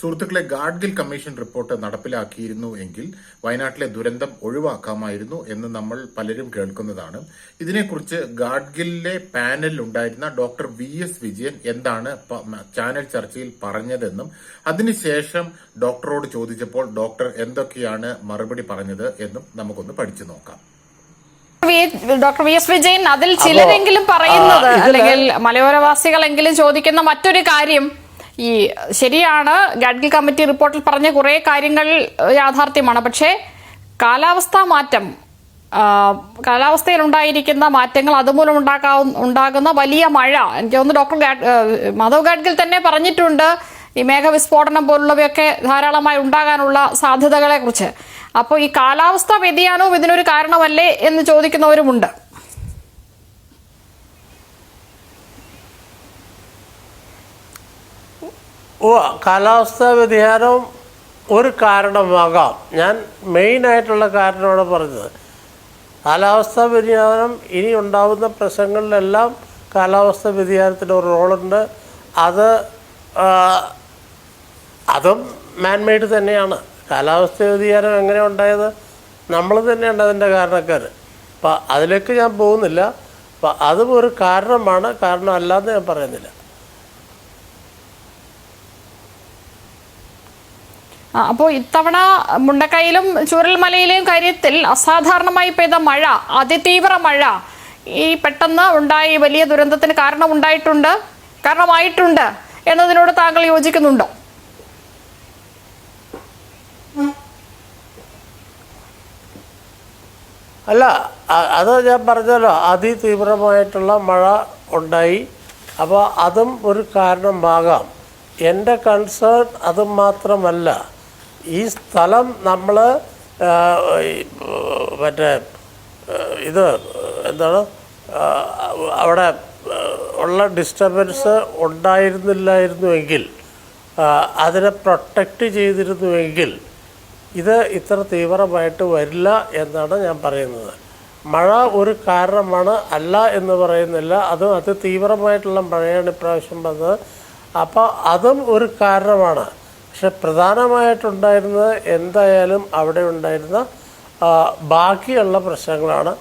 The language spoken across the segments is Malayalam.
സുഹൃത്തുക്കളെ ഗാഡ്ഗിൽ കമ്മീഷൻ റിപ്പോർട്ട് നടപ്പിലാക്കിയിരുന്നു എങ്കിൽ വയനാട്ടിലെ ദുരന്തം ഒഴിവാക്കാമായിരുന്നു എന്ന് നമ്മൾ പലരും കേൾക്കുന്നതാണ്. ഇതിനെക്കുറിച്ച് ഗാഡ്ഗിലിലെ പാനലിൽ ഉണ്ടായിരുന്ന ഡോക്ടർ വി എസ് വിജയൻ എന്താണ് ചാനൽ ചർച്ചയിൽ പറഞ്ഞതെന്നും അതിനുശേഷം ഡോക്ടറോട് ചോദിച്ചപ്പോൾ ഡോക്ടർ എന്തൊക്കെയാണ് മറുപടി പറഞ്ഞത് എന്നും നമുക്കൊന്ന് പഠിച്ചു നോക്കാം. ഡോക്ടർ വി എസ് വിജയൻ അതിൽ ചിലരെങ്കിലും പറയുന്നത് അല്ലെങ്കിൽ മലയോരവാസികളെങ്കിലും ചോദിക്കുന്ന മറ്റൊരു കാര്യം ഈ ശരിയാണ്. ഗഡ്ഗിൽ കമ്മിറ്റി റിപ്പോർട്ടിൽ പറഞ്ഞ കുറേ കാര്യങ്ങൾ യാഥാർത്ഥ്യമാണ്. പക്ഷേ കാലാവസ്ഥാ മാറ്റം കാലാവസ്ഥയിൽ ഉണ്ടായിരിക്കുന്ന മാറ്റങ്ങൾ അതുമൂലം ഉണ്ടാക്കാവുന്ന ഉണ്ടാകുന്ന വലിയ മഴ. എനിക്ക് തോന്നുന്നു ഡോക്ടർ മാധവ് ഗാഡ്ഗിൽ തന്നെ പറഞ്ഞിട്ടുണ്ട് ഈ മേഘവിസ്ഫോടനം പോലുള്ളവയൊക്കെ ധാരാളമായി ഉണ്ടാകാനുള്ള സാധ്യതകളെ കുറിച്ച് അപ്പോൾ ഈ കാലാവസ്ഥാ വ്യതിയാനവും ഇതിനൊരു കാരണമല്ലേ എന്ന് ചോദിക്കുന്നവരുമുണ്ട്. കാലാവസ്ഥാ വ്യതിയാനം ഒരു കാരണമാകാം. ഞാൻ മെയിനായിട്ടുള്ള കാരണമാണ് പറഞ്ഞത്. കാലാവസ്ഥാ വ്യതിയാനം ഇനി ഉണ്ടാകുന്ന പ്രശ്നങ്ങളിലെല്ലാം കാലാവസ്ഥാ വ്യതിയാനത്തിന്റെ ഒരു റോളുണ്ട്. അത് അതും മാൻമെയ്ഡ് തന്നെയാണ്. കാലാവസ്ഥ വ്യതിയാനം എങ്ങനെ ഉണ്ടായത്? നമ്മൾ തന്നെയാണ് അതിന്റെ കാരണക്കാർ അപ്പം അതിലേക്ക് ഞാൻ പോകുന്നില്ല. അപ്പം അതും ഒരു കാരണമാണ്. കാരണം അല്ലാതെ ഞാൻ പറയുന്നില്ല. അപ്പോൾ ഇത്തവണ മുണ്ടക്കൈയിലും ചൂരൽമലയിലെയും കാര്യത്തിൽ അസാധാരണമായി പെയ്ത മഴ അതിതീവ്ര മഴ ഈ പെട്ടെന്ന് ഉണ്ടായി വലിയ ദുരന്തത്തിന് കാരണം ഉണ്ടായിട്ടുണ്ട് കാരണമായിട്ടുണ്ട് എന്നതിനോട് താങ്കൾ യോജിക്കുന്നുണ്ടോ? അല്ല അത് ഞാൻ പറഞ്ഞല്ലോ അതിതീവ്രമായിട്ടുള്ള മഴ ഉണ്ടായി. അപ്പോൾ അതും ഒരു കാരണമാകാം. എന്റെ കൺസേൺ അതും മാത്രമല്ല ഈ സ്ഥലം നമ്മൾ മറ്റേ ഇത് എന്താണ് അവിടെ ഉള്ള ഡിസ്റ്റർബൻസ് ഉണ്ടായിരുന്നില്ലായിരുന്നുവെങ്കിൽ അതിനെ പ്രൊട്ടക്റ്റ് ചെയ്തിരുന്നുവെങ്കിൽ ഇത് ഇത്ര തീവ്രമായിട്ട് വരില്ല എന്നാണ് ഞാൻ പറയുന്നത്. മഴ ഒരു കാരണമാണ് അല്ല എന്ന് പറയുന്നില്ല. അതും അതിതീവ്രമായിട്ടുള്ള മഴയാണ് ഇപ്രാവശ്യം വന്നത്. അപ്പോൾ അതും ഒരു കാരണമാണ്. പക്ഷെ പ്രധാനമായിട്ടുണ്ടായിരുന്നത് എന്തായാലും അവിടെ ഉണ്ടായിരുന്ന ബാക്കിയുള്ള പ്രശ്നങ്ങളാണ്.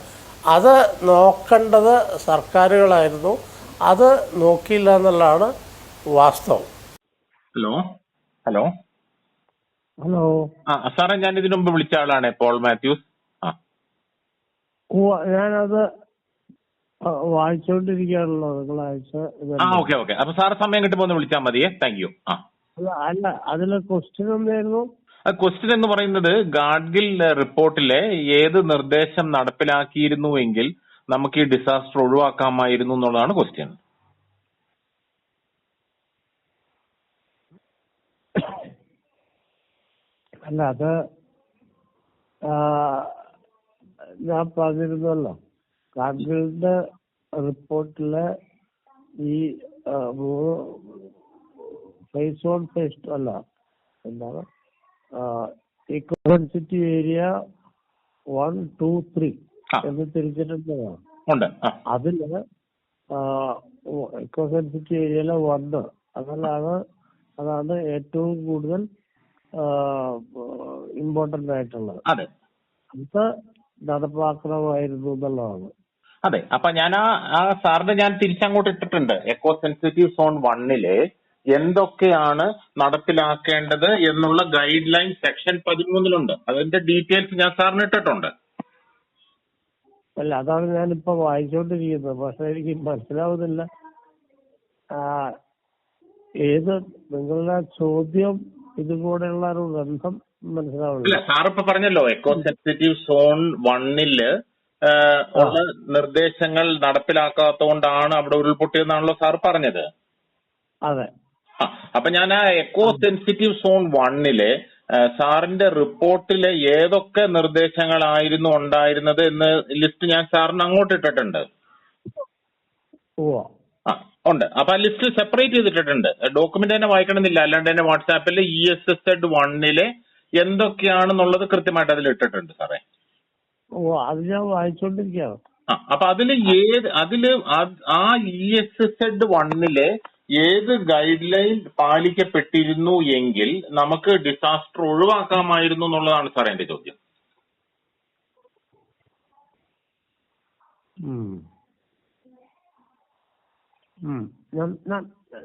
അത് നോക്കേണ്ടത് സർക്കാരുകളായിരുന്നു. അത് നോക്കിയില്ല എന്നുള്ളതാണ് വാസ്തവം. ഹലോ? ഹലോ? ഹലോ? ആ സാറേ ഞാൻ ഇതിനു മുമ്പ് വിളിച്ച ആളാണ് പോൾ മാത്യൂസ്. ഞാനത് വായിച്ചോണ്ടിരിക്കാണല്ലോ നിങ്ങൾ അയച്ച ആ. Okay okay. അപ്പൊ സാറ് സമയം കിട്ടുമ്പോൾ ഒന്ന് വിളിച്ചാൽ മതിയേ. Thank you. ആ. അല്ല അതിലെ ക്വസ്റ്റ്യൻ എന്തായിരുന്നു? ക്വസ്റ്റ്യൻ എന്ന് പറയുന്നത് ഗാഡ്ഗിൽ റിപ്പോർട്ടിലെ ഏത് നിർദ്ദേശം നടപ്പിലാക്കിയിരുന്നുവെങ്കിൽ നമുക്ക് ഈ ഡിസാസ്റ്റർ ഒഴിവാക്കാമായിരുന്നു എന്നുള്ളതാണ് ക്വസ്റ്റ്യൻ അല്ല അത് ഞാൻ പറഞ്ഞിരുന്നല്ലോ. ഗാഡ്ഗിലിന്റെ റിപ്പോർട്ടിലെ ഈ മൂന്ന് ഫേസ് ഓൺ ഫേസ് ടു അല്ല. എന്താണ്? Eco sensitive area one two three. എന്ന് തിരിച്ചിട്ടുള്ളതാണ്. അതിൽ ഇക്കോ സെൻസിറ്റീവ് ഏരിയയിലെ വണ്ണ് അതല്ലാണ് അതാണ് ഏറ്റവും കൂടുതൽ ഇമ്പോർട്ടന്റ് ആയിട്ടുള്ളത്. അതെ. അത് നടപ്പാക്കണമായിരുന്നു എന്നുള്ളതാണ്. അതെ. അപ്പൊ ഞാൻ ആ ആ സാറിന് ഞാൻ തിരിച്ചങ്ങോട്ട് ഇട്ടിട്ടുണ്ട്. എക്കോ സെൻസിറ്റീവ് സോൺ വണ്ണിൽ എന്തൊക്കെയാണ് നടപ്പിലാക്കേണ്ടത് എന്നുള്ള ഗൈഡ് ലൈൻ സെക്ഷൻ പതിമൂന്നിലുണ്ട്. അതിന്റെ ഡീറ്റെയിൽസ് ഞാൻ സാറിന് ഇട്ടിട്ടുണ്ട്. അല്ല അതാണ് ഞാനിപ്പോ വായിച്ചോണ്ടിരിക്കുന്നത്. പക്ഷെ എനിക്ക് മനസ്സിലാവുന്നില്ല. ഏത് നിങ്ങളുടെ ചോദ്യം ഇതുകൂടെയുള്ള ഒരു ബന്ധം മനസ്സിലാവുന്നില്ല? സാർ ഇപ്പൊ പറഞ്ഞല്ലോ എക്കോ സെൻസിറ്റീവ് സോൺ വണ്ണിൽ ഉള്ള നിർദ്ദേശങ്ങൾ നടപ്പിലാക്കാത്തതുകൊണ്ടാണ് അവിടെ ഉരുൾപൊട്ടിയെന്നാണല്ലോ സാർ പറഞ്ഞത്. അതെ. ആ, അപ്പൊ ഞാൻ ആ എക്കോ സെൻസിറ്റീവ് സോൺ വണ്ണിലെ സാറിന്റെ റിപ്പോർട്ടിലെ ഏതൊക്കെ നിർദ്ദേശങ്ങളായിരുന്നു ഉണ്ടായിരുന്നത് എന്ന് ലിസ്റ്റ് ഞാൻ സാറിന് അങ്ങോട്ട് ഇട്ടിട്ടുണ്ട്. ആ ഉണ്ട്. അപ്പൊ ആ ലിസ്റ്റ് സെപ്പറേറ്റ് ചെയ്തിട്ടിട്ടുണ്ട്. ഡോക്യുമെന്റ് തന്നെ വായിക്കണമെന്നില്ല. അല്ലാണ്ട് തന്നെ വാട്സാപ്പിൽ ഇ എസ് എസ് എഡ് വണ്ണിലെ എന്തൊക്കെയാണെന്നുള്ളത് കൃത്യമായിട്ട് അതിൽ ഇട്ടിട്ടുണ്ട് സാറേ. ഓ അത് ഞാൻ വായിച്ചോണ്ടിരിക്കാം ആ അപ്പൊ അതിൽ ഏത് അതിൽ ആ- ആ ഇ എസ് എസ് എഡ് വണ്ണിലെ ഏത് ഗൈഡ് ലൈൻ പാലിക്കപ്പെട്ടിരുന്നു എങ്കിൽ നമുക്ക് ഡിസാസ്റ്റർ ഒഴിവാക്കാമായിരുന്നു എന്നുള്ളതാണ് സാർ എന്റെ ചോദ്യം. ഞാൻ ഞാൻ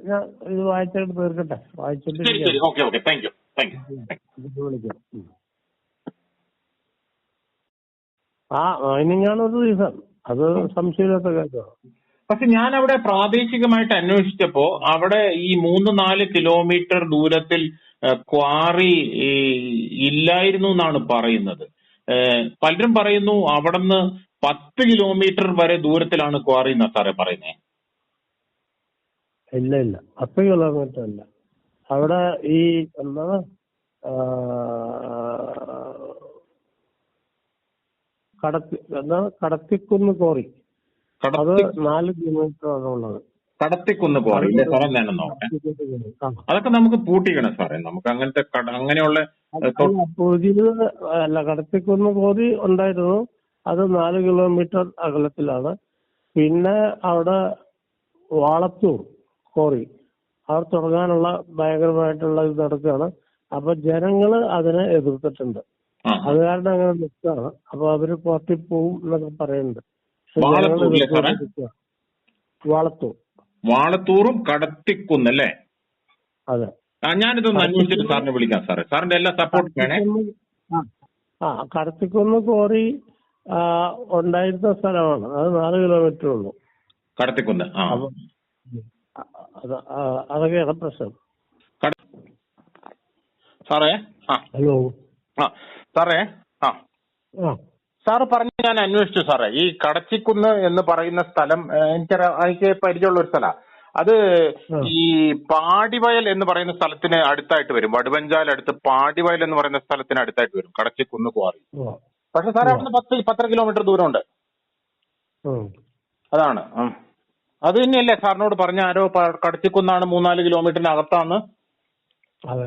ഞാൻ ഇത് വായിച്ചിട്ട് തീർക്കട്ടെ? വായിച്ചിട്ട് ശരി ശരി. Okay okay. Thank you thank you വിളിക്കാം. ആ അതിന് ഞാനൊരു റീസൺ അത് സംശയമില്ലാത്ത കാര്യമാണ്. പക്ഷെ ഞാൻ അവിടെ പ്രാദേശികമായിട്ട് അന്വേഷിച്ചപ്പോ അവിടെ ഈ മൂന്ന് നാല് കിലോമീറ്റർ ദൂരത്തിൽ ക്വാറി ഇല്ലായിരുന്നു എന്നാണ് പറയുന്നത്. പലരും പറയുന്നു അവിടുന്ന് പത്ത് കിലോമീറ്റർ വരെ ദൂരത്തിലാണ് ക്വാറി എന്നാ സാറേ പറയുന്നത് ഇല്ല ഇല്ല. പത്ത് കിലോമീറ്റർ അല്ല അവിടെ ഈ എന്താ കടത്തി എന്താ കടത്തിക്കുന്ന് കോറി അത് നാല് കിലോമീറ്റർ ആണ് ഉള്ളത്. കടത്തിക്കുന്ന് ക്വാറി ഇല്ലേ സാറേ ഞാൻ ആ. അതൊക്കെ നമുക്ക് പൂട്ടിക്കണം സാറേ. നമുക്ക് അങ്ങനത്തെ കട- അങ്ങനെയുള്ള അല്ല, പുതിയത് അല്ല കടത്തിക്കുന്ന് കോറി ഉണ്ടായിരുന്നു. അത് നാല് കിലോമീറ്റർ അകലത്തിലാണ്. പിന്നെ അവിടെ വാളത്തൂർ കോറി. അവർ തുടങ്ങാനുള്ള ഭയങ്കരമായിട്ടുള്ള ഇത് നടക്കുകയാണ്. അപ്പൊ ജനങ്ങൾ അതിനെ എതിർത്തിട്ടുണ്ട്. അത് കാരണം അങ്ങനെ നിൽക്കുകയാണ്. അപ്പൊ അവർ കോർട്ടിൽ പോവും എന്നൊക്കെ പറയുന്നുണ്ട്. വാളത്തൂരിലെ സാറേ? വാളത്തൂർ. വാളത്തൂറും കടത്തിക്കുന്ന് അല്ലേ അതെ. ആ ഞാനിതൊന്ന് അന്വേഷിച്ചിട്ട് സാറിനെ വിളിക്കാം സാറേ. സാറിന്റെ എല്ലാ സപ്പോർട്ടും വേണേ. ആ. കടത്തിക്കുന്ന് കോറി ഉണ്ടായിരുന്ന സ്ഥലമാണ്. അത് നാല് കിലോമീറ്റർ ഉള്ളൂ. കടത്തിക്കുന്ന് ആ. അതൊക്കെയാണ് പ്രശ്നം. സാറേ ഹലോ. ആ സാറേ ആ. സാറ് പറഞ്ഞു ഞാൻ അന്വേഷിച്ചു സാറേ. ഈ കടച്ചിക്കുന്ന് എന്ന് പറയുന്ന സ്ഥലം എനിക്ക് എനിക്ക് പരിചയമുള്ള ഒരു സ്ഥലമാണ് അത് ഈ പാടിവയൽ എന്ന് പറയുന്ന സ്ഥലത്തിന് അടുത്തായിട്ട് വരും. വടുവഞ്ചാൽ അടുത്ത് പാടിവയൽ എന്ന് പറയുന്ന സ്ഥലത്തിന് അടുത്തായിട്ട് വരും. കടച്ചിക്കുന്ന് ക്വാറി. പക്ഷെ സാറേ അവിടുന്ന് പത്ത് പത്തര കിലോമീറ്റർ ദൂരമുണ്ട്. അതാണ്. അത് തന്നെയല്ലേ സാറിനോട് പറഞ്ഞ ആരോ കടച്ചിക്കുന്നാണ് മൂന്നാൽ കിലോമീറ്ററിന് അകത്താന്ന് അതെ.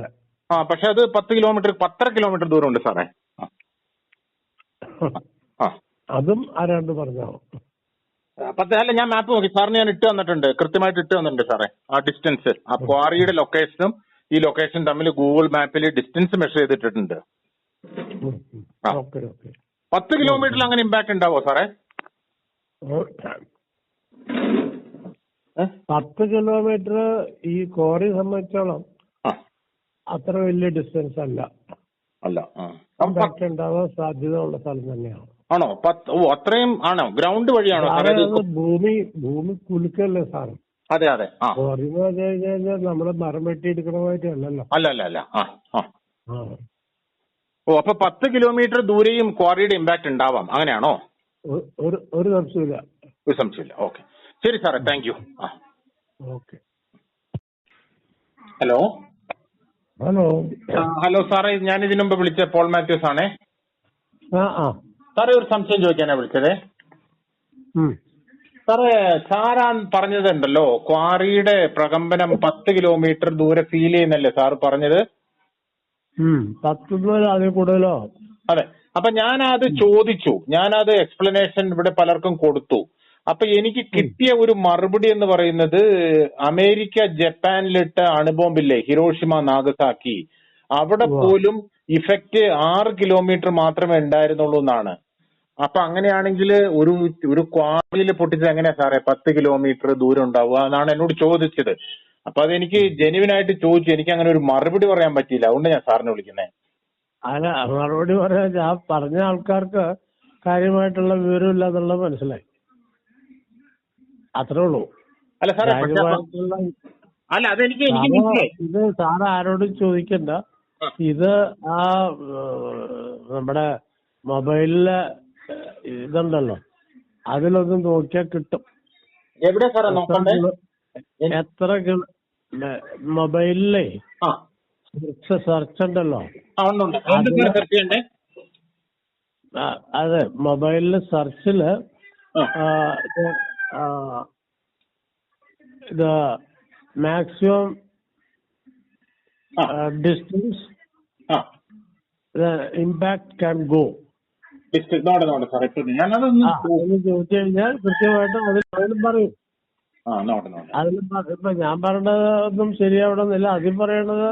ആ പക്ഷെ അത് പത്ത് കിലോമീറ്റർ പത്തര കിലോമീറ്റർ ദൂരമുണ്ട് സാറേ. അതും ആരാണ്ട് പറഞ്ഞോ? പത്ത് അല്ല ഞാൻ മാപ്പ് നോക്കി. സാറിന് ഞാൻ ഇട്ട് തന്നിട്ടുണ്ട്. കൃത്യമായിട്ട് ഇട്ട് തന്നിട്ടുണ്ട് സാറേ ആ ഡിസ്റ്റൻസ് ആ ക്വാറിയുടെ ലൊക്കേഷനും ഈ ലൊക്കേഷൻ തമ്മിൽ ഗൂഗിൾ മാപ്പിൽ ഡിസ്റ്റൻസ് മെഷർ ചെയ്തിട്ടുണ്ട് പത്ത് കിലോമീറ്ററിൽ അങ്ങനെ ഇമ്പാക്ട് ഉണ്ടാവോ സാറേ? പത്ത് കിലോമീറ്റർ ഈ ക്വാറി സംബന്ധിച്ചോളം അത്ര വലിയ ഡിസ്റ്റൻസ് അല്ല. അല്ല ഉണ്ടാവാൻ സാധ്യത ഉള്ള സ്ഥലം തന്നെയാണ്. ആണോ? പത്ത് ഓ അത്രയും ആണോ? ഗ്രൗണ്ട് വഴിയാണോ സാറേ ഇത്? ഭൂമി ഭൂമി കുലുക്കല്ലേ സാറ് അതെ അതെ. ആ. എന്ന് പറഞ്ഞു കഴിഞ്ഞാൽ നമ്മൾ മരം അല്ല അല്ല അല്ല. ആ ആ. ആ. ഓ അപ്പൊ പത്ത് കിലോമീറ്റർ ദൂരെയും ക്വാറിയുടെ ഇമ്പാക്ട് ഉണ്ടാവാം. അങ്ങനെയാണോ? ഒ- ഒരു ഒരു സംശയമില്ല ഒരു സംശയമില്ല ഓക്കെ. ശരി സാറേ താങ്ക് യു ആ. ഓക്കെ. Hello hello. ഹലോ സാറേ ഞാൻ ഇതിനു മുമ്പ് വിളിച്ച പോൾ മാത്യൂസ് ആണേ. ആ ആ. സാറേ ഒരു സംശയം ചോദിക്കാനാ വിളിച്ചതേ. സാറേ സാറാൻ പറഞ്ഞതുണ്ടല്ലോ ക്വാറിയുടെ പ്രകമ്പനം പത്ത് കിലോമീറ്റർ ദൂരെ ഫീൽ ചെയ്യുന്നല്ലേ സാർ പറഞ്ഞത്. പത്ത് അതിൽ കൂടുതലോ? അതെ. അപ്പൊ ഞാൻ അത് ചോദിച്ചു. ഞാനത് എക്സ്പ്ലനേഷൻ ഇവിടെ പലർക്കും കൊടുത്തു. അപ്പൊ എനിക്ക് കിട്ടിയ ഒരു മറുപടി എന്ന് പറയുന്നത് അമേരിക്ക ജപ്പാനിലിട്ട അണുബോംബില്ലേ ഹിരോഷിമ നാഗസാക്കി. അവിടെ പോലും ഇഫക്റ്റ് ആറ് കിലോമീറ്റർ മാത്രമേ ഉണ്ടായിരുന്നുള്ളൂ എന്നാണ്. അപ്പൊ അങ്ങനെയാണെങ്കിൽ ഒരു ഒരു ക്വാറിയിൽ പൊട്ടിച്ചത് എങ്ങനെയാ സാറേ പത്ത് കിലോമീറ്റർ ദൂരം ഉണ്ടാവുക എന്നാണ് എന്നോട് ചോദിച്ചത്. അപ്പൊ അതെനിക്ക് ജെനുവിൻ ആയിട്ട് ചോദിച്ചു. എനിക്ക് അങ്ങനെ ഒരു മറുപടി പറയാൻ പറ്റിയില്ല. അതുകൊണ്ട് ഞാൻ സാറിനെ വിളിക്കുന്നത് അല്ല മറുപടി പറയാൻ ഞാൻ പറഞ്ഞ ആൾക്കാർക്ക് കാര്യമായിട്ടുള്ള വിവരമില്ല എന്നുള്ളത് മനസ്സിലായി. അത്രേ ഉള്ളൂ. അല്ല സാറേ പക്ഷെ അപ്പൊ- അല്ല അതെനിക്ക് എനിക്ക് സാറ് മനസ്സിലായി. ഇത് സാറ് ആരോടും ചോദിക്കണ്ട. ആ. ഇത് ആ ഏഹ്, നമ്മുടെ മൊബൈലിലെ ഏഹ്, ഇതുണ്ടല്ലോ. അതിലൊന്ന് നോക്കിയാൽ കിട്ടും. എവിടെ സാറേ എത്ര നോക്കണ്ടേ? കിലോ- എത്ര കിലോ- മൊബൈലിലെ ആ. സെർച്ച് സെർച്ച് ഉണ്ടല്ലോ. സെർച്ച് ചെയ്യണ്ടേ? ആ, അതെ മൊബൈലിൽ സെർച്ചിൽ ആ. ആ, ഇത്, uh, ഇത് മാക്സിമം ആ. ഡിസ്റ്റൻസ് ആ ഇമ്പാക്ട് ക്യാൻ ഗോ ഡിസ്ട്രിക്ട് നോടെ നോടെ സാറേ ഇപ്പൊ ഞാനതൊന്ന് ആ എന്ന് ചോദിച്ചു കഴിഞ്ഞാൽ കൃത്യമായിട്ട് അതിൽ അതിലും പറയും. അതിൽ ഇപ്പൊ ഞാൻ പറയണതൊന്നും ശരിയാവണമെന്നില്ല. അതിൽ പറയണത്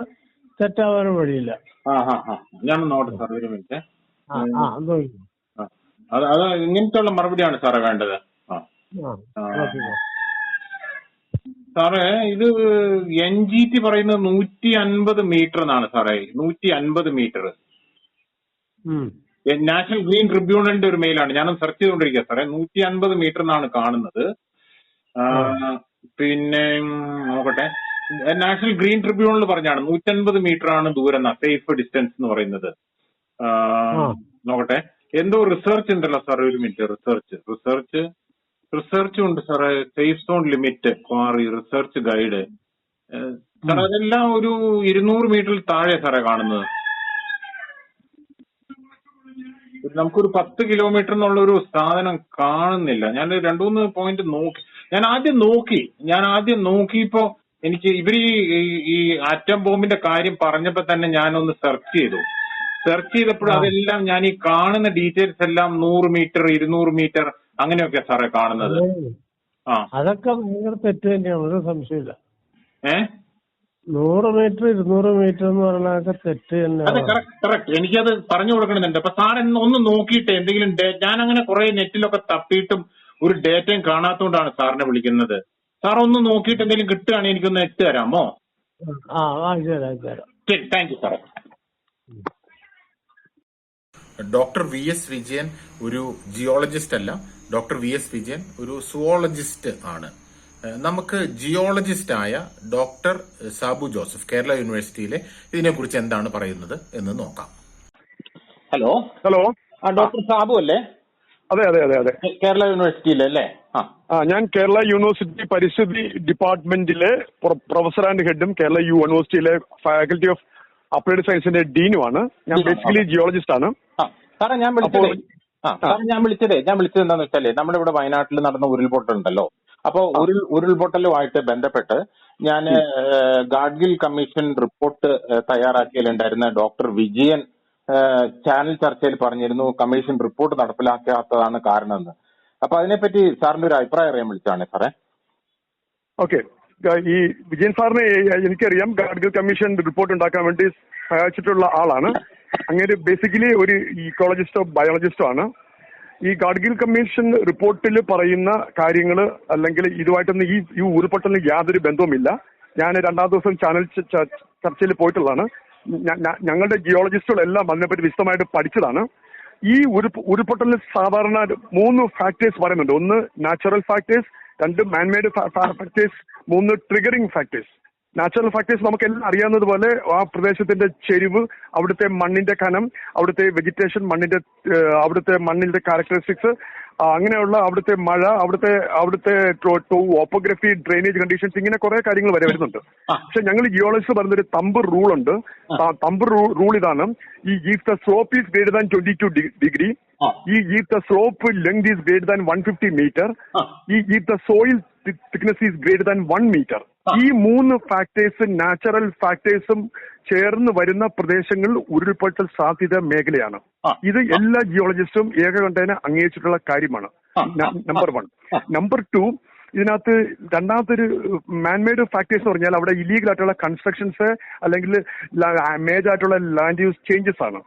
തെറ്റാവാനും വഴിയില്ല. ഞാൻ നോട്ട് സാർ ഒരു മിനിറ്റ്. അത് ഇങ്ങനത്തെ ഉള്ള മറുപടിയാണ് സാറേ വേണ്ടത്. സാറേ ഇത് എൻ ജി ടി പറയുന്നത് നൂറ്റി അൻപത് മീറ്റർ എന്നാണ് സാറേ. നൂറ്റി അൻപത് മീറ്റർ. നാഷണൽ ഗ്രീൻ ട്രിബ്യൂണലിന്റെ ഒരു മെയിലാണ് ഞാനൊന്ന് സെർച്ച് ചെയ്തുകൊണ്ടിരിക്കുക സാറേ. നൂറ്റി അൻപത് മീറ്റർ എന്നാണ് കാണുന്നത്. ആ, പിന്നെ ഉം, നോക്കട്ടെ. നാഷണൽ ഗ്രീൻ ട്രിബ്യൂണൽ പറഞ്ഞാണ്. നൂറ്റൻപത് മീറ്റർ ആണ് ദൂരം എന്നാ സേഫ് ഡിസ്റ്റൻസ് എന്ന് പറയുന്നത്. ആ. നോക്കട്ടെ. എന്തോ റിസർച്ച് ഉണ്ടല്ലോ സാർ ഒരു മിനിറ്റ് റിസർച്ച് റിസർച്ച് റിസർച്ച് ഉണ്ട് സാറേ. Safe zone limit quarry research guide sir അതെല്ലാം ഒരു ഇരുന്നൂറ് മീറ്ററിൽ താഴെ സാറേ കാണുന്നത്. നമുക്കൊരു പത്ത് കിലോമീറ്റർ എന്നുള്ള ഒരു സാധനം കാണുന്നില്ല. ഞാൻ രണ്ടു മൂന്ന് പോയിന്റ് നോക്കി. ഞാൻ ആദ്യം നോക്കി. ഞാൻ ആദ്യം നോക്കിയപ്പോ എനിക്ക് ഇവർ ഈ- ഈ- ഈ ആറ്റം ബോംബിന്റെ കാര്യം പറഞ്ഞപ്പോ തന്നെ ഞാനൊന്ന് സെർച്ച് ചെയ്തു. സെർച്ച് ചെയ്തപ്പോൾ അതെല്ലാം ഞാൻ ഈ കാണുന്ന ഡീറ്റെയിൽസ് എല്ലാം നൂറ് മീറ്റർ ഇരുന്നൂറ് മീറ്റർ അങ്ങനെയൊക്കെ സാറേ കാണുന്നത്. ആ. അതൊക്കെ ഭയങ്കര തെറ്റ് തന്നെയാണ്. ഒരു സംശയമില്ല ഏ? നൂറ് മീറ്റർ ഇരുന്നൂറ് മീറ്റർ എന്ന് പറഞ്ഞാൽ തെറ്റ് അതെ തന്നെയാണ് കറക്റ്റ് കറക്റ്റ് എനിക്കത് പറഞ്ഞു കൊടുക്കണമെന്നുണ്ട്. അപ്പൊ സാർ എന്ന് ഒന്ന് നോക്കിയിട്ട് എന്തെങ്കിലും ഡേ- ഞാൻ അങ്ങനെ കുറെ നെറ്റിലൊക്കെ തപ്പിയിട്ടും ഒരു ഡേറ്റയും കാണാത്തോണ്ടാണ് സാറിനെ വിളിക്കുന്നത്. സാർ ഒന്ന് നോക്കിയിട്ട് എന്തെങ്കിലും കിട്ടുകയാണെങ്കിൽ എനിക്കൊന്ന് ഇട്ട് തരാമോ? ആ അയച്ചു തരാം അയച്ചു തരാം. ശരി താങ്ക് യു സാറേ. ഡോക്ടർ വി എസ് വിജയൻ ഒരു ജിയോളജിസ്റ്റ് അല്ല. ഡോക്ടർ വി എസ് വിജയൻ ഒരു സുവോളജിസ്റ്റ് ആണ്. നമുക്ക് ജിയോളജിസ്റ്റ് ആയ ഡോക്ടർ സാബു ജോസഫ് കേരള യൂണിവേഴ്സിറ്റിയിലെ ഇതിനെക്കുറിച്ച് എന്താണ് പറയുന്നത് എന്ന് നോക്കാം. ഹലോ? ഹലോ. ആ ഡോക്ടർ സാബു അല്ലേ? അതെ അതെ അതെ അതെ. കേരള യൂണിവേഴ്സിറ്റിയിലെ അല്ലേ? ആ. ഞാൻ കേരള യൂണിവേഴ്സിറ്റി പരിസ്ഥിതി ഡിപ്പാർട്ട്മെന്റിലെ പ്രൊ- പ്രൊഫസർ ആൻഡ് ഹെഡും കേരള യൂണിവേഴ്സിറ്റിയിലെ ഫാക്കൽറ്റി ഓഫ് അപ്ലൈഡ് സയൻസിന്റെ ഡീനുമാണ്. ഞാൻ. ബേസിക്കലി ജിയോളജിസ്റ്റ് ആണ് ആ. സാറേ ഞാൻ ആ ഞാൻ വിളിച്ചതേ ഞാൻ വിളിച്ചത് എന്താന്ന് വെച്ചാലേ നമ്മുടെ ഇവിടെ വയനാട്ടിൽ നടന്ന ഉരുൾപൊട്ടൽ ഉണ്ടല്ലോ അപ്പൊ ഉരുൾ ഉരുൾപൊട്ടലുമായിട്ട് ബന്ധപ്പെട്ട് ഞാൻ ഗാഡ്ഗിൽ കമ്മീഷൻ റിപ്പോർട്ട് തയ്യാറാക്കിയതിലുണ്ടായിരുന്ന ഡോക്ടർ വിജയൻ ചാനൽ ചർച്ചയിൽ പറഞ്ഞിരുന്നു കമ്മീഷൻ റിപ്പോർട്ട് നടപ്പിലാക്കാത്തതാണ് കാരണമെന്ന്. അപ്പൊ അതിനെപ്പറ്റി സാറിന്റെ ഒരു അഭിപ്രായം അറിയാൻ വിളിച്ചതാണ് സാറേ. ഓക്കെ. ഈ വിജയൻ സാറിനെ എനിക്കറിയാം ഗാഡ്ഗിൽ കമ്മീഷൻ റിപ്പോർട്ട് ഉണ്ടാക്കാൻ വേണ്ടി സഹായിച്ചിട്ടുള്ള ആളാണ്. അങ്ങനെ ബേസിക്കലി ഒരു ഇക്കോളജിസ്റ്റോ ബയോളജിസ്റ്റോ ആണ്. ഈ ഗാഡ്ഗിൽ കമ്മീഷൻ റിപ്പോർട്ടിൽ പറയുന്ന കാര്യങ്ങൾ അല്ലെങ്കിൽ ഇതുമായിട്ടൊന്നും ഈ ഈ ഉരുൾപൊട്ടലിന് യാതൊരു ബന്ധവുമില്ല. ഞാൻ രണ്ടാം ദിവസം ചാനൽ ചർച്ചയിൽ പോയിട്ടുള്ളതാണ്. ഞങ്ങളുടെ ജിയോളജിസ്റ്റുകളെല്ലാം അതിനെപ്പറ്റി വിശദമായിട്ട് പഠിച്ചതാണ്. ഈ ഉരു ഉരുൾപൊട്ടലിന് സാധാരണ മൂന്ന് ഫാക്ടേഴ്സ് പറയുന്നുണ്ട്. ഒന്ന് നാച്ചുറൽ ഫാക്ടേഴ്സ് രണ്ട് മാൻമെയ്ഡ് ഫാക്ടേഴ്സ് മൂന്ന് ട്രിഗറിംഗ് ഫാക്ടേഴ്സ് നാച്ചുറൽ ഫാക്ടേഴ്സ് നമുക്ക് എല്ലാം അറിയാവുന്നത് പോലെ ആ പ്രദേശത്തിന്റെ ചെരിവ് അവിടുത്തെ മണ്ണിന്റെ കനം അവിടുത്തെ വെജിറ്റേഷൻ മണ്ണിന്റെ അവിടുത്തെ മണ്ണിന്റെ ക്യാരക്ടറിസ്റ്റിക്സ് അങ്ങനെയുള്ള അവിടുത്തെ മഴ അവിടുത്തെ അവിടുത്തെ ഓപ്പോഗ്രഫി ഡ്രെയിനേജ് കണ്ടീഷൻസ് ഇങ്ങനെ കുറെ കാര്യങ്ങൾ വരെ വരുന്നുണ്ട്. പക്ഷെ ഞങ്ങൾ ജിയോളജിസ്റ്റ് പറയുന്ന ഒരു തമ്പ് റൂൾ ഉണ്ട്. തമ്പ് റൂൾ ഇതാണ്. ഈ if the slope is greater than twenty two degree. ഈ if the slope length is greater than one fifty metre. ഈ if the soil thickness is greater than one metre ഈ മൂന്ന് ഫാക്ടേഴ്സും നാച്ചുറൽ ഫാക്ടേഴ്സും ചേർന്ന് വരുന്ന പ്രദേശങ്ങൾ ഉരുൾപൊട്ടൽ സാധ്യത മേഖലയാണ്. ഇത് എല്ലാ ജിയോളജിസ്റ്റും ഏകകണ്ഠേന അംഗീകരിച്ചിട്ടുള്ള കാര്യമാണ്. നമ്പർ വൺ നമ്പർ ടു ഇതിനകത്ത് രണ്ടാമത്തൊരു മാൻമെയ്ഡ് ഫാക്ടേഴ്സ് എന്ന് പറഞ്ഞാൽ അവിടെ ഇല്ലീഗൽ ആയിട്ടുള്ള കൺസ്ട്രക്ഷൻസ് അല്ലെങ്കിൽ മേജർ ആയിട്ടുള്ള ലാൻഡ് യൂസ് ചേഞ്ചസ് ആണ്.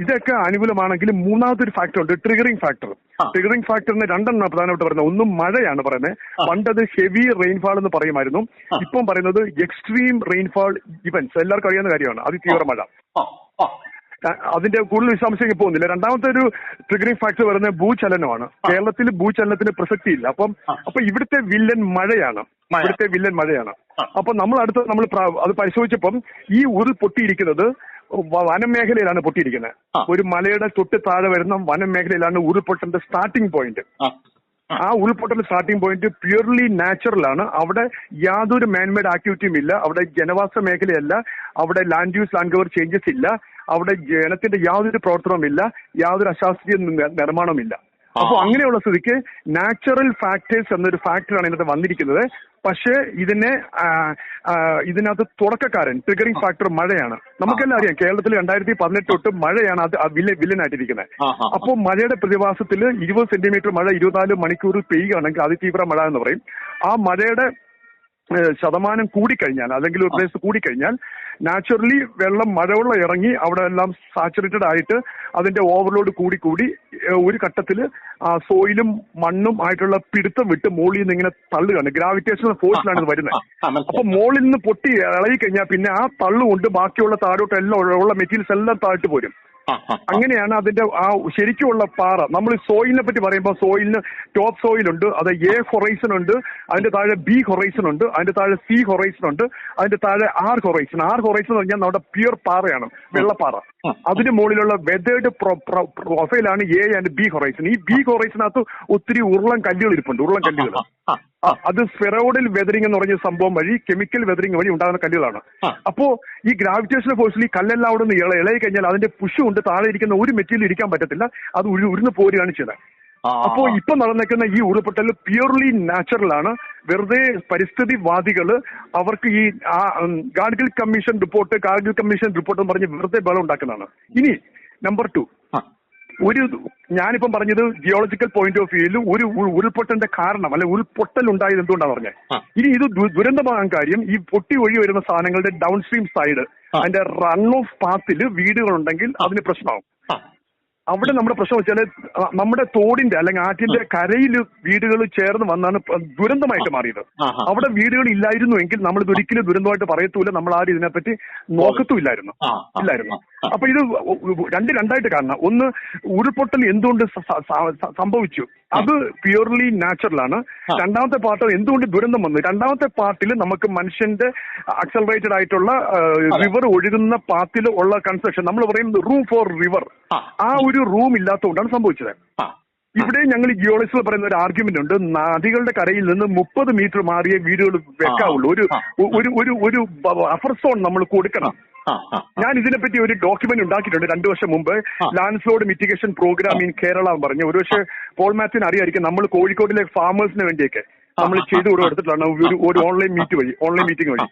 ഇതൊക്കെ അനുകൂലമാണെങ്കിൽ മൂന്നാമത്തെ ഒരു ഫാക്ടർ ഉണ്ട് ട്രിഗറിംഗ് ഫാക്ടർ. ട്രിഗറിംഗ് ഫാക്ടറിന് രണ്ടെണ്ണം പ്രധാനമായിട്ട് പറയുന്നത്. ഒന്നും മഴയാണ് പറയുന്നത്. പണ്ടത് ഹെവി റെയിൻഫാൾ എന്ന് പറയുമായിരുന്നു. ഇപ്പം പറയുന്നത് എക്സ്ട്രീം റെയിൻഫാൾ ഇവന്റ്സ് എല്ലാവർക്കും അറിയാവുന്ന കാര്യമാണ്. അതിതീവ്ര മഴ. ആ. ആ. അ- അതിന്റെ കൂടുതൽ വിശദാംശങ്ങൾ പോകുന്നില്ല. രണ്ടാമത്തെ ഒരു ട്രിഗറിംഗ് ഫാക്ടർ പറയുന്നത് ഭൂചലനമാണ്. കേരളത്തിൽ ഭൂചലനത്തിന് പ്രസക്തിയില്ല. അപ്പം അപ്പൊ ഇവിടുത്തെ വില്ലൻ മഴയാണ്. മഴ. ഇവിടുത്തെ വില്ലൻ മഴയാണ്. അപ്പൊ നമ്മൾ അടുത്ത് നമ്മൾ അത് പരിശോധിച്ചപ്പം ഈ ഉരുൾ പൊട്ടിയിരിക്കുന്നത് വ- വനമേഖലയിലാണ് പൊട്ടിയിരിക്കുന്നത് ഒരു മലയുടെ തൊട്ട് താഴെ വരുന്ന വനമേഖലയിലാണ് ഉരുൾപൊട്ടലിന്റെ സ്റ്റാർട്ടിംഗ് പോയിന്റ് ആ. ഉരുൾപൊട്ടൽ സ്റ്റാർട്ടിംഗ് പോയിന്റ് പ്യൂർലി നാച്ചുറൽ ആണ്. അവിടെ യാതൊരു മാൻമെയ്ഡ് ആക്ടിവിറ്റിയും ഇല്ല. അവിടെ ജനവാസ മേഖലയല്ല. അവിടെ land use land cover changes ഇല്ല. അവിടെ ജനത്തിന്റെ യാതൊരു പ്രവർത്തനവും ഇല്ല. യാതൊരു അശാസ്ത്രീയ നി- നിർമ്മാണവും ഇല്ല അപ്പൊ അങ്ങനെയുള്ള സ്ഥിതിക്ക് നാച്ചുറൽ ഫാക്ടേഴ്സ് എന്നൊരു ഫാക്ടറാണ് ഇതിനകത്ത് വന്നിരിക്കുന്നത്. പക്ഷേ ഇതിനെ ഇതിനകത്ത് തുടക്കക്കാരൻ ട്രിഗറിംഗ് ഫാക്ടർ മഴയാണ്. നമുക്കെല്ലാം അറിയാം കേരളത്തിൽ രണ്ടായിരത്തി പതിനെട്ട് തൊട്ട് മഴയാണ് അത് വില്ലനായിട്ടിരിക്കുന്നത്. അപ്പോൾ മഴയുടെ പ്രതിഭാസത്തിൽ ഇരുപത് സെന്റിമീറ്റർ മഴ ഇരുപത്തിനാല് മണിക്കൂറിൽ പെയ്യുകയാണെങ്കിൽ അതിതീവ്ര മഴ എന്ന് പറയും. ആ മഴയുടെ ശതമാനം കൂടിക്കഴിഞ്ഞാൽ അല്ലെങ്കിൽ ഒരു പ്രദേശത്ത് കൂടിക്കഴിഞ്ഞാൽ നാച്ചുറലി വെള്ളം മഴവെള്ളം ഇറങ്ങി അവിടെ എല്ലാം സാച്ചുറേറ്റഡ് ആയിട്ട് അതിന്റെ ഓവർലോഡ് കൂടി കൂടി ഒരു ഘട്ടത്തിൽ സോയിലും മണ്ണും ആയിട്ടുള്ള പിടുത്തം വിട്ട് മുകളിൽ നിന്ന് ഇങ്ങനെ തള്ളുകയാണ്. ഗ്രാവിറ്റേഷണൽ ഫോഴ്സിലാണ് ഇത് വരുന്നത്. അപ്പൊ മുകളിൽ നിന്ന് പൊട്ടി ഇളകി കഴിഞ്ഞാൽ പിന്നെ ആ തള്ളുകൊണ്ട് ബാക്കിയുള്ള താഴോട്ട് എല്ലാം ഉള്ള മെറ്റീരിയൽസ് എല്ലാം താഴ്ത്തു പോരും. അങ്ങനെയാണ് അതിന്റെ ആ ശരിക്കുമുള്ള പാറ. നമ്മൾ സോയിലിനെ പറ്റി പറയുമ്പോൾ സോയിലിന് ടോപ്പ് സോയിൽ ഉണ്ട് അത് എ ഹൊറൈസൺ ഉണ്ട് അതിന്റെ താഴെ ബി ഹൊറൈസൺ ഉണ്ട് അതിന്റെ താഴെ സി ഹൊറൈസൺ ഉണ്ട് അതിന്റെ താഴെ ആർ ഹൊറൈസൺ ആർ ഹൊറൈസൺ എന്ന് പറഞ്ഞാൽ നമ്മുടെ പ്യുർ പാറയാണ് വെള്ളപ്പാറ. അതിന് മുകളിലുള്ള വെതേർഡ് പ്രൊഫൈലാണ് എ ആൻഡ് ബി ഹൊറൈസൺ ഈ ബി ഹൊറൈസണകത്ത് ഒത്തിരി ഉരുളൻ കല്ലുകൾ ഇരിപ്പുണ്ട് ഉരുളൻ കല്ലുകൾ. ആ, അത് സ്പെറോഡിൽ വെതറിംഗ് എന്ന് പറഞ്ഞ സംഭവം വഴി കെമിക്കൽ വെതറിംഗ് വഴി ഉണ്ടാകുന്ന കല്ലുകളാണ്. അപ്പോ ഈ ഗ്രാവിറ്റേഷണൽ ഫോഴ്സിൽ ഈ കല്ലെല്ലാം അവിടെ നിന്ന് ഇള ഇളകി കഴിഞ്ഞാൽ അതിന്റെ പുഷ് കൊണ്ട് താഴെ ഇരിക്കുന്ന ഒരു മെറ്റീരിയൽ ഇരിക്കാൻ പറ്റത്തില്ല. അത് ഉരു ഉരുന്ന് പോരുകയാണ് ചെയ്യുന്നത് അപ്പോ ഇപ്പൊ നടന്നേക്കുന്ന ഈ ഉരുൾപൊട്ടൽ പ്യൂർലി നാച്ചുറൽ ആണ്. വെറുതെ പരിസ്ഥിതിവാദികൾ അവർക്ക് ഈ Gargil Gadgil commission report Kargil commission report എന്ന് പറഞ്ഞ് വെറുതെ ബലം ഉണ്ടാക്കുന്നതാണ്. ഇനി നമ്പർ ടു. ഒരു ഞാനിപ്പം പറഞ്ഞത് ജിയോളജിക്കൽ പോയിന്റ് ഓഫ് വ്യൂയിൽ ഒരു ഉരുൾപൊട്ടന്റെ ഉരുൾപൊട്ടലിന്റെ കാരണം അല്ലെ ഉരുൾപൊട്ടൽ ഉണ്ടായത് എന്തുകൊണ്ടാണ് പറഞ്ഞത്. ഇനി ഇത് ദുരന്തമാകാൻ കാര്യം ഈ പൊട്ടി ഒഴി വരുന്ന സാധനങ്ങളുടെ ഡൗൺ സ്ട്രീം സൈഡ്. അതിന്റെ റൺ ഓഫ് പാത്തിൽ വീടുകളുണ്ടെങ്കിൽ അതിന് പ്രശ്നമാവും. അവിടെ നമ്മുടെ പ്രശ്നം വെച്ചാൽ നമ്മുടെ തോടിന്റെ അല്ലെങ്കിൽ ആറ്റിന്റെ കരയിൽ വീടുകൾ ചേർന്ന് വന്നാണ് ദുരന്തമായിട്ട് മാറിയത്. അവിടെ വീടുകൾ ഇല്ലായിരുന്നു എങ്കിൽ നമ്മൾ ഇതൊരിക്കലും ദുരന്തമായിട്ട് പറയത്തൂല. നമ്മൾ ആരും ഇതിനെപ്പറ്റി നോക്കത്തുമില്ലായിരുന്നു. ഇല്ലായിരുന്നു. അപ്പൊ ഇത് രണ്ട് രണ്ടായിട്ട് കാണണം. ഒന്ന് ഉരുൾപൊട്ടൽ എന്തുകൊണ്ട് സംഭവിച്ചു? അത് പ്യൂർലി നാച്ചുറൽ ആണ്. രണ്ടാമത്തെ പാർട്ട് എന്തുകൊണ്ട് ദുരന്തം വന്നു? രണ്ടാമത്തെ പാർട്ടിൽ നമുക്ക് മനുഷ്യന്റെ അക്സലറേറ്റഡ് ആയിട്ടുള്ള റിവർ ഒഴുകുന്ന പാത്തിൽ ഉള്ള കൺസ്ട്രക്ഷൻ നമ്മൾ പറയുന്നത് റൂം ഫോർ റിവർ ആ. ഒരു റൂം ഇല്ലാത്തതുകൊണ്ടാണ് സംഭവിച്ചത്. ഇവിടെ ഞങ്ങൾ ജിയോളജിസ്റ്റിൽ പറയുന്ന ഒരു ആർഗ്യുമെന്റ് ഉണ്ട്. നദികളുടെ കരയിൽ നിന്ന് മുപ്പത് മീറ്റർ മാറിയ വീടുകൾ വെക്കാവുള്ളൂ. ഒരു ഒരു ഒരു അഫർ ബഫർ സോൺ നമ്മൾ കൊടുക്കണം. ഞാൻ ഇതിനെപ്പറ്റി ഒരു ഡോക്യുമെന്റ് ഉണ്ടാക്കിയിട്ടുണ്ട് രണ്ടു വർഷം മുമ്പ്. Land landslide mitigation programme in Kerala എന്ന് പറഞ്ഞു. ഒരു പക്ഷേ പോൾ മാത്സിന് അറിയായിരിക്കും നമ്മൾ കോഴിക്കോടിലെ ഫാമേഴ്സിന് വേണ്ടിയൊക്കെ നമ്മൾ ചെയ്തു കൊടുത്തിട്ടാണ് ഒരു ഒരു ഓൺലൈൻ മീറ്റ് വഴി ഓൺലൈൻ മീറ്റിംഗ് വഴി.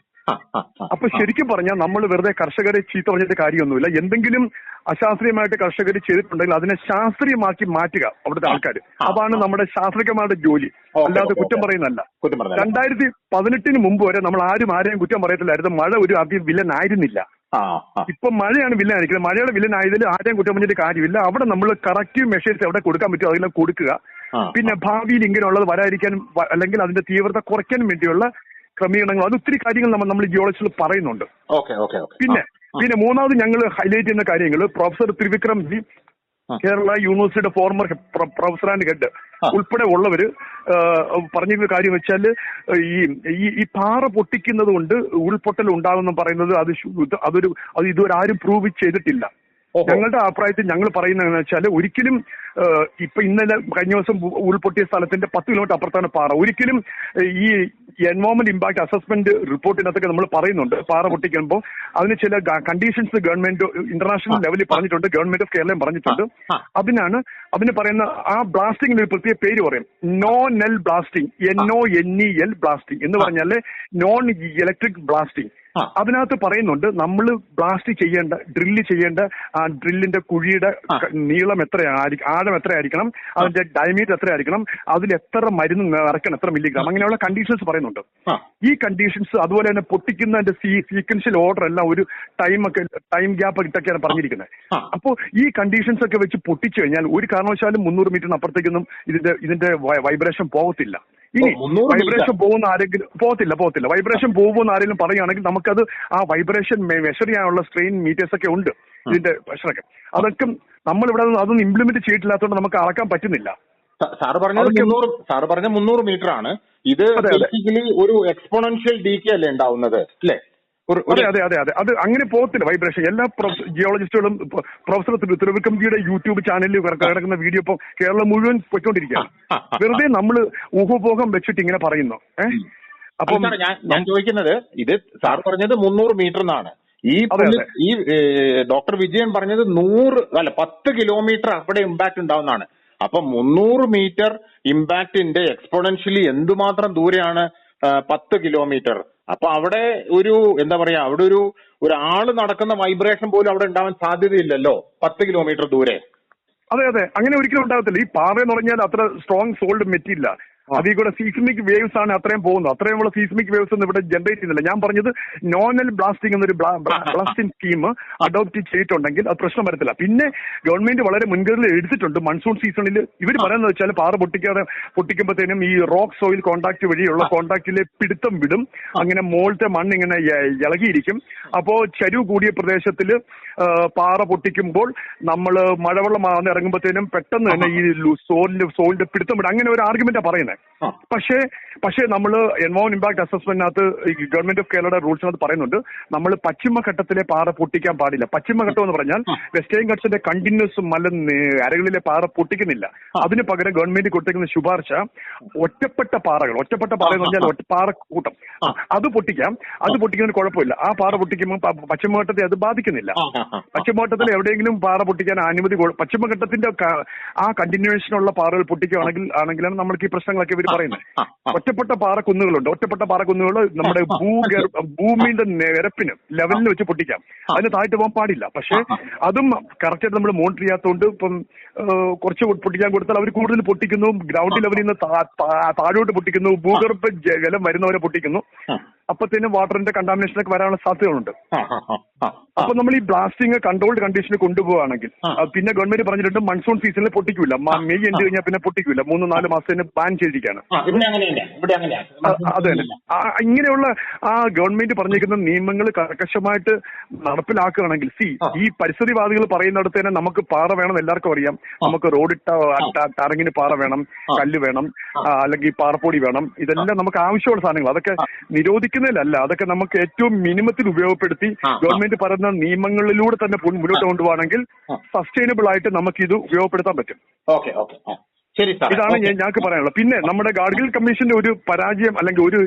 അപ്പൊ ശരിക്കും പറഞ്ഞാൽ നമ്മൾ വെറുതെ കർഷകരെ ചീത്ത പറഞ്ഞിട്ട് കാര്യമൊന്നുമില്ല. എന്തെങ്കിലും അശാസ്ത്രീയമായിട്ട് കർഷകർ ചെയ്തിട്ടുണ്ടെങ്കിൽ അതിനെ ശാസ്ത്രീയമാക്കി മാറ്റുക അവിടുത്തെ ആൾക്കാർ. അതാണ് നമ്മുടെ ശാസ്ത്രജ്ഞന്മാരുടെ ജോലി. അല്ലാതെ കുറ്റം പറയുന്നല്ല പറയുന്നതല്ല. രണ്ടായിരത്തി പതിനെട്ടിന് മുമ്പ് വരെ നമ്മൾ ആരും ആരെയും കുറ്റം പറയത്തില്ലായിരുന്നു. മഴ ഒരു അതി ആ. ഇപ്പൊ മഴയാണ് വില്ലൻ ആയിരിക്കുന്നത്. മഴയുടെ വില്ലൻ ആയതിൽ ആരെയും കുറ്റം പറഞ്ഞിട്ട് കാര്യമില്ല. അവിടെ നമ്മൾ കറക്റ്റീവ് മെഷേഴ്സ് എവിടെ കൊടുക്കാൻ പറ്റുമോ അതെല്ലാം കൊടുക്കുക. പിന്നെ ഭാവിയിൽ ഇങ്ങനെയുള്ളത് വരാതിരിക്കാനും അല്ലെങ്കിൽ അതിന്റെ തീവ്രത കുറയ്ക്കാനും വേണ്ടിയുള്ള ക്രമീകരണങ്ങൾ. അത് ഒത്തിരി കാര്യങ്ങൾ നമ്മൾ നമ്മൾ ജിയോളജിയിൽ പറയുന്നുണ്ട്. Okay okay okay. പിന്നെ പിന്നെ മൂന്നാമത് ഞങ്ങൾ ഹൈലൈറ്റ് ചെയ്യുന്ന കാര്യങ്ങൾ പ്രൊഫസർ ത്രിവിക്രം ജി. കേരള യൂണിവേഴ്സിറ്റിയുടെ ഫോർമർ പ്രൊഫസർ ആൻഡ് ഹെഡ് ഉൾപ്പെടെ ഉള്ളവര് പറഞ്ഞ കാര്യം വെച്ചാൽ ഈ ഈ- പാറ പൊട്ടിക്കുന്നത് കൊണ്ട് ഉൾപൊട്ടൽ ഉണ്ടാകുമെന്ന് പറയുന്നത് അത് അതൊരു അത് ഇതുവരെ ആരും പ്രൂവ് ചെയ്തിട്ടില്ല. ഞങ്ങളുടെ അഭിപ്രായത്തിൽ ഞങ്ങൾ പറയുന്നതെന്ന് വെച്ചാൽ ഒരിക്കലും ഇപ്പൊ ഇന്നലെ കഴിഞ്ഞ ദിവസം ഉൾപൊട്ടിയ സ്ഥലത്തിന്റെ പത്ത് കിലോമീറ്റർ അപ്പുറത്താണ് പാറ. ഒരിക്കലും ഈ എൻവോൺമെന്റ് ഇമ്പാക്ട് അസസ്മെന്റ് റിപ്പോർട്ടിനകത്തൊക്കെ നമ്മൾ പറയുന്നുണ്ട്. പാറ പൊട്ടിക്കുമ്പോൾ അതിന് ചില കണ്ടീഷൻസ് ഗവൺമെന്റ് ഇന്റർനാഷണൽ ലെവലിൽ പറഞ്ഞിട്ടുണ്ട്. ഗവൺമെന്റ് ഓഫ് കേരളം പറഞ്ഞിട്ടുണ്ട്. അതിനാണ് അതിന് പറയുന്ന ആ ബ്ലാസ്റ്റിംഗിന് ഒരു പ്രത്യേക പേര് പറയും. Nonel blasting N O N E L blasting എന്ന് പറഞ്ഞാൽ നോൺ ഇലക്ട്രിക് ബ്ലാസ്റ്റിംഗ്. അതിനകത്ത് പറയുന്നുണ്ട് നമ്മൾ ബ്ലാസ്റ്റ് ചെയ്യേണ്ട ഡ്രില്ല് ചെയ്യേണ്ട ആ ഡ്രില്ലിന്റെ കുഴിയുടെ നീളം എത്രയായിരിക്കും ആഴം എത്രയായിരിക്കണം അതിന്റെ ഡയമീറ്റർ എത്രയായിരിക്കണം അതിൽ എത്ര മരുന്ന് നിറയ്ക്കണം എത്ര മില്ലിഗ്രാം അങ്ങനെയുള്ള കണ്ടീഷൻസ് പറയുന്നുണ്ട്. ഈ കണ്ടീഷൻസ് അതുപോലെ തന്നെ പൊട്ടിക്കുന്നതിന്റെ സീ സീക്വൻഷ്യൽ ഓർഡർ എല്ലാം ഒരു ടൈം ഒക്കെ ടൈം ഗ്യാപ്പ് ഇട്ടൊക്കെയാണ് പറഞ്ഞിരിക്കുന്നത്. അപ്പോ അപ്പോൾ ഈ കണ്ടീഷൻസ് ഒക്കെ വെച്ച് പൊട്ടിച്ചു കഴിഞ്ഞാൽ ഒരു കാരണവശാലും മുന്നൂറ് മീറ്ററിന് അപ്പുറത്തേക്കൊന്നും ഇതിന്റെ ഇതിന്റെ വൈബ്രേഷൻ പോകത്തില്ല. ഇനി ഓ, 300 meter. വൈബ്രേഷൻ പോകുന്ന ആരെങ്കിലും പോകത്തില്ല പോകത്തില്ല. വൈബ്രേഷൻ പോകുമെന്ന് ആരെങ്കിലും പറയുകയാണെങ്കിൽ നമുക്കത് ആ വൈബ്രേഷൻ മെഷർ ചെയ്യാനുള്ള സ്ട്രെയിൻ മീറ്റേഴ്സ് ഒക്കെ ഉണ്ട് ഇതിന്റെ പ്രഷറൊക്കെ അതൊക്കെ നമ്മൾ ഇവിടെ അതൊന്നും ഇംപ്ലിമെന്റ് ചെയ്തിട്ടില്ലാത്തതുകൊണ്ട് നമുക്ക് അളക്കാൻ പറ്റുന്നില്ല. സാറ് പറഞ്ഞത് മുന്നൂറ് സാറ് പറഞ്ഞ മുന്നൂറ് മീറ്റർ ആണ് ഇത്. ബേസിക്കലി ഒരു എക്സ്പോണൻഷ്യൽ ഡീക്കെ അല്ലേ ഉണ്ടാവുന്നത്? അല്ലേ അതെ അതെ അതെ അതെ. അത് അങ്ങനെ പോകത്തില്ല. വൈബ്രേഷൻ എല്ലാ ജിയോളജിസ്റ്റുകളും പ്രൊഫസർ ത്രിവിക്രംജിയുടെ യൂട്യൂബ് ചാനലിൽ കിടക്കുന്ന വീഡിയോ ഇപ്പൊ കേരളം മുഴുവൻ പൊയ്ക്കൊണ്ടിരിക്കുകയാണ്. വെറുതെ നമ്മൾ ഊഹപോഹം വെച്ചിട്ട് ഇങ്ങനെ പറയുന്നു. ഏഹ് അപ്പം ഞാൻ ഞാൻ ചോദിക്കുന്നത് ഇത് സാർ പറഞ്ഞത് മുന്നൂറ് മീറ്റർ എന്നാണ് ഈ. ഈ ഡോക്ടർ വിജയൻ പറഞ്ഞത് നൂറ് അല്ല പത്ത് കിലോമീറ്റർ അവിടെ ഇമ്പാക്ട് ഉണ്ടാവുന്നതാണ്. അപ്പൊ മുന്നൂറ് മീറ്റർ ഇമ്പാക്ടിന്റെ എക്സ്പോണൻഷ്യലി എന്തുമാത്രം ദൂരെയാണ് പത്ത് കിലോമീറ്റർ. അപ്പൊ അവിടെ ഒരു എന്താ പറയാ അവിടെ ഒരു ഒരാൾ നടക്കുന്ന വൈബ്രേഷൻ പോലും അവിടെ ഉണ്ടാവാൻ സാധ്യതയില്ലല്ലോ പത്ത് കിലോമീറ്റർ ദൂരെ. അതെ അതെ. അങ്ങനെ ഒരിക്കലും ഉണ്ടാകത്തില്ല ഈ പാറ എന്ന് പറഞ്ഞാൽ അത്ര സ്ട്രോങ് സോൾഡ് മെറ്റീരിയൽ അതിൽ കൂടെ സീസ്മിക് വേവ്സ് ആണ് അത്രയും പോകുന്നത്. അത്രയും ഉള്ള സീസ്മിക് വേവ്സ് ഒന്നും ഇവിടെ ജനറേറ്റ് ചെയ്യുന്നില്ല. ഞാൻ പറഞ്ഞത് നോനൽ ബ്ലാസ്റ്റിംഗ് എന്നൊരു ബ്ലാസ്റ്റിംഗ് സ്കീം അഡോപ്റ്റ് ചെയ്തിട്ടുണ്ടെങ്കിൽ അത് പ്രശ്നം വരത്തില്ല. പിന്നെ ഗവൺമെന്റ് വളരെ മുൻകരുതൽ എടുത്തിട്ടുണ്ട് മൺസൂൺ സീസണിൽ ഇവർ പറയുന്നത് വെച്ചാൽ പാറ പൊട്ടിക്കാതെ പൊട്ടിക്കുമ്പോഴത്തേനും ഈ റോക്ക് സോയിൽ കോൺടാക്ട് വഴിയുള്ള കോൺടാക്റ്റിലെ പിടുത്തം വിടും. അങ്ങനെ മുകളിലത്തെ മണ്ണ് ഇങ്ങനെ ഇളകിയിരിക്കും. അപ്പോ ചരിവ് കൂടിയ പ്രദേശത്തിൽ പാറ പൊട്ടിക്കുമ്പോൾ നമ്മൾ മഴവെള്ളം ഇറങ്ങുമ്പോഴത്തേനും പെട്ടെന്ന് തന്നെ ഈ സോലിന്റെ സോളിന്റെ പിടുത്തം വിടും. അങ്ങനെ ഒരു ആർഗ്യുമെന്റാണ് പറയുന്നത് പക്ഷേ പക്ഷേ നമ്മൾ എൻവോൺ ഇമ്പാക്ട് അസസ്മെന്റിനകത്ത് ഗവൺമെന്റ് ഓഫ് കേരളയുടെ റൂൾസിനകത്ത് പറയുന്നുണ്ട് നമ്മൾ പശ്ചിമഘട്ടത്തിലെ പാറ പൊട്ടിക്കാൻ പാടില്ല. പശ്ചിമഘട്ടം എന്ന് പറഞ്ഞാൽ വെസ്റ്റേൺ ഘട്ടത്തിന്റെ കണ്ടിന്യൂസ് മല അരകളിലെ പാറ പൊട്ടിക്കുന്നില്ല. അതിന് പകരം ഗവൺമെന്റ് കൊടുത്തിരിക്കുന്ന ശുപാർശ ഒറ്റപ്പെട്ട പാറകൾ. ഒറ്റപ്പെട്ട പാറ എന്ന് പറഞ്ഞാൽ പാറ കൂട്ടം. അത് പൊട്ടിക്കാം. അത് പൊട്ടിക്കുന്നതിന് കുഴപ്പമില്ല. ആ പാറ പൊട്ടിക്കുമ്പോൾ പശ്ചിമഘട്ടത്തെ അത് ബാധിക്കുന്നില്ല. പശ്ചിമഘട്ടത്തിൽ എവിടെയെങ്കിലും പാറ പൊട്ടിക്കാൻ അനുമതി പശ്ചിമഘട്ടത്തിന്റെ ആ കണ്ടിന്യൂഷനുള്ള പാറകൾ പൊട്ടിക്കുകയാണെങ്കിൽ ആണെങ്കിലാണ് നമ്മൾക്ക് ഈ പ്രശ്നങ്ങളൊക്കെ ഇവർ പറയുന്നത് ഒറ്റപ്പെട്ട പാറ കുന്നുകളുണ്ട്. ഒറ്റപ്പെട്ട പാറ കുന്നുകൾ നമ്മുടെ ഭൂഗർ ഭൂമിയുടെ നിരപ്പിന് ലെവലിൽ വെച്ച് പൊട്ടിക്കാം. അതിന് താഴ്ത്തു പോകാൻ പാടില്ല. പക്ഷെ അതും കറക്റ്റായിട്ട് നമ്മൾ മോണിറ്റർ ചെയ്യാത്തതുകൊണ്ട് ഇപ്പം കുറച്ച് പൊട്ടിക്കാൻ കൊടുത്താൽ അവർ കൂടുതൽ പൊട്ടിക്കുന്നു. ഗ്രൗണ്ട് ലെവലിൽ നിന്ന് താഴോട്ട് പൊട്ടിക്കുന്നു. ഭൂഗർഭ ജലം വരുന്നവരെ പൊട്ടിക്കുന്നു. അപ്പത്തേനും വാട്ടറിന്റെ കണ്ടാമിനേഷൻ ഒക്കെ വരാനുള്ള സാധ്യതകളുണ്ട്. അപ്പൊ നമ്മൾ ഈ ബ്ലാസ്റ്റിംഗ് കൺട്രോൾഡ് കണ്ടീഷനിൽ കൊണ്ടുപോവുകയാണെങ്കിൽ പിന്നെ ഗവൺമെന്റ് പറഞ്ഞിട്ടുണ്ട് മൺസൂൺ സീസണിൽ പൊട്ടിക്കില്ല മെയ് എൻഡ് കഴിഞ്ഞാൽ പിന്നെ പൊട്ടിക്കില്ല മൂന്ന് നാല് മാസത്തിന് ബാൻ ചെയ്തിരിക്കുകയാണ്. അതെ തന്നെ. ഇങ്ങനെയുള്ള ആ ഗവൺമെന്റ് പറഞ്ഞിരിക്കുന്ന നിയമങ്ങൾ കർക്കശമായിട്ട് നടപ്പിലാക്കുകയാണെങ്കിൽ സി ഈ പരിസ്ഥിതിവാദികൾ പറയുന്നിടത്ത് തന്നെ നമുക്ക് പാറ വേണം എല്ലാവർക്കും അറിയാം. നമുക്ക് റോഡ് റോഡിട്ട ടറങ്ങിന് പാറ വേണം കല്ല് വേണം അല്ലെങ്കിൽ പാറപ്പൊടി വേണം. ഇതെല്ലാം നമുക്ക് ആവശ്യമുള്ള സാധനങ്ങൾ അതൊക്കെ നിരോധിക്കുന്നതിലല്ല അതൊക്കെ നമുക്ക് ഏറ്റവും മിനിമത്തിൽ ഉപയോഗപ്പെടുത്തി ഗവൺമെന്റ് പറയുന്ന നിയമങ്ങളിലൂടെ തന്നെ മുന്നോട്ട് കൊണ്ടുപോകണമെങ്കിൽ സസ്റ്റൈനബിൾ ആയിട്ട് നമുക്ക് ഇത് ഉപയോഗപ്പെടുത്താൻ പറ്റും. Okay okay. ശരി ഇതാണ് ഞങ്ങൾക്ക് പറയാനുള്ളത്. പിന്നെ നമ്മുടെ ഗാഡ്ഗിൽ കമ്മീഷന്റെ ഒരു പരാജയം അല്ലെങ്കിൽ ഒരു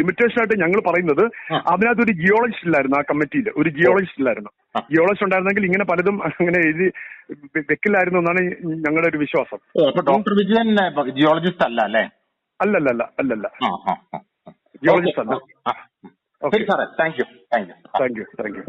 ലിമിറ്റേഷൻ ആയിട്ട് ഞങ്ങൾ പറയുന്നത് അതിനകത്ത് ഒരു ജിയോളജിസ്റ്റ് ഇല്ലായിരുന്നു ആ കമ്മിറ്റിയിൽ ഒരു ജിയോളജിസ്റ്റ് ഇല്ലായിരുന്നു. ജിയോളജിസ്റ്റ് ഉണ്ടായിരുന്നെങ്കിൽ ഇങ്ങനെ പലതും അങ്ങനെ എഴുതി വെക്കില്ലായിരുന്നു എന്നാണ് ഞങ്ങളുടെ ഒരു വിശ്വാസം. ഡോക്ടർ വിജയൻ ജിയോളജിസ്റ്റ് അല്ല അല്ലേ? അല്ലല്ല. അല്ലല്ല ആ ആ ആ. ജിയോളജിസ്റ്റ് അല്ല ആ. ശരി സാറേ thank you thank you thank you thank you